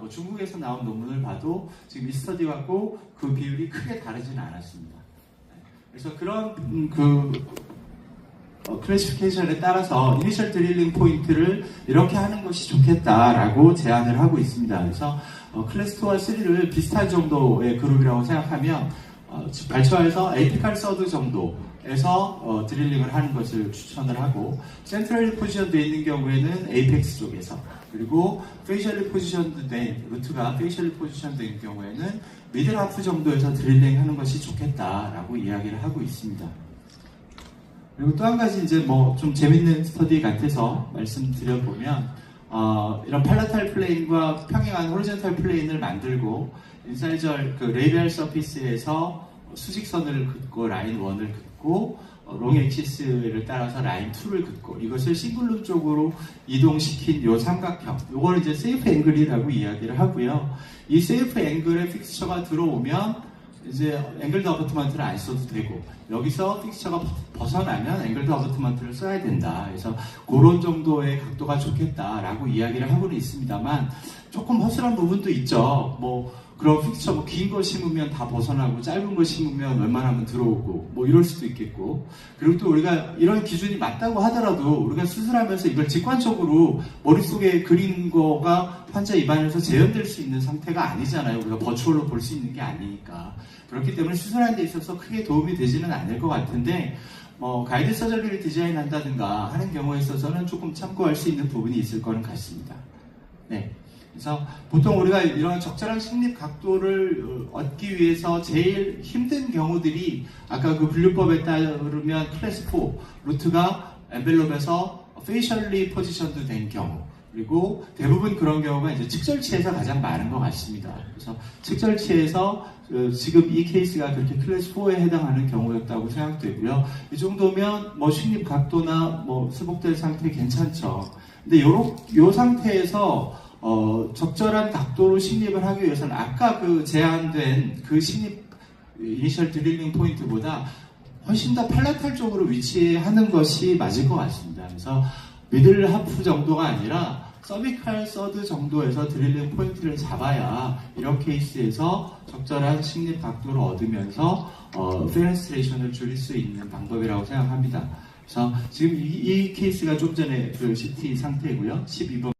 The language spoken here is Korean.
뭐 중국에서 나온 논문을 봐도 지금 이 스터디하고 그 비율이 크게 다르지는 않았습니다. 네. 그래서 그런 음, 그 어, 클래시피케이션에 따라서 이니셜 드릴링 포인트를 이렇게 하는 것이 좋겠다라고 제안을 하고 있습니다. 그래서 어, 클래스 2와 3를 비슷한 정도의 그룹이라고 생각하면 어, 발초에서 에이피칼 서드 정도에서 어, 드릴링을 하는 것을 추천을 하고 센트럴리 포지션 되어 있는 경우에는 에이펙스 쪽에서 그리고 페이셜리 포지션 된 루트가 페이셜리 포지션 된 경우에는 미들 하프 정도에서 드릴링 하는 것이 좋겠다라고 이야기를 하고 있습니다. 그리고 또 한 가지 이제 뭐 좀 재밌는 스터디 같아서 말씀드려보면 어, 이런 팔라탈 플레인과 평행한 호리젠탈 플레인을 만들고 인사이절 그 레이비얼 서피스에서 수직선을 긋고 라인 1을 긋고 어, 롱 엑시스를 따라서 라인 2를 긋고 이것을 싱글룸 쪽으로 이동시킨 요 삼각형 요걸 이제 세이프 앵글이라고 이야기를 하고요. 이 세이프 앵글에 픽스처가 들어오면 이제 앵글드 어버트먼트를 안 써도 되고 여기서 픽스처가 벗어나면 앵글드 어버트먼트를 써야 된다. 그래서 그런 정도의 각도가 좋겠다라고 이야기를 하고는 있습니다만 조금 허술한 부분도 있죠. 뭐 그런 픽스처 뭐긴거 심으면 다 벗어나고 짧은 거 심으면 웬만하면 들어오고 뭐 이럴 수도 있겠고 그리고 또 우리가 이런 기준이 맞다고 하더라도 우리가 수술하면서 이걸 직관적으로 머릿속에 그린 거가 환자 입안에서 재현될 수 있는 상태가 아니잖아요. 우리가 버추얼로 볼 수 있는 게 아니니까 그렇기 때문에 수술하는 데 있어서 크게 도움이 되지는 않을 것 같은데 뭐 가이드 서저리를 디자인한다든가 하는 경우에 있어서는 조금 참고할 수 있는 부분이 있을 거는 같습니다. 네. 그래서 보통 우리가 이런 적절한 식립 각도를 어, 얻기 위해서 제일 힘든 경우들이 아까 그 분류법에 따르면 클래스 4 루트가 엔벨롭에서 페이셜리 포지션도 된 경우 그리고 대부분 그런 경우가 이제 측절치에서 가장 많은 것 같습니다. 그래서 측절치에서 어, 지금 이 케이스가 그렇게 클래스 4에 해당하는 경우였다고 생각되고요. 이 정도면 뭐 식립 각도나 뭐 수복될 상태 괜찮죠. 근데 요런 요 상태에서 어, 적절한 각도로 식립을 하기 위해서는 아까 그 제한된 그 식립 이니셜 드릴링 포인트보다 훨씬 더 팔라탈 쪽으로 위치하는 것이 맞을 것 같습니다. 그래서 미들 하프 정도가 아니라 서비칼 서드 정도에서 드릴링 포인트를 잡아야 이런 케이스에서 적절한 식립 각도를 얻으면서 어, 페렌스트레이션을 줄일 수 있는 방법이라고 생각합니다. 그래서 지금 이, 이 케이스가 좀 전에 그 CT 상태고요. 12번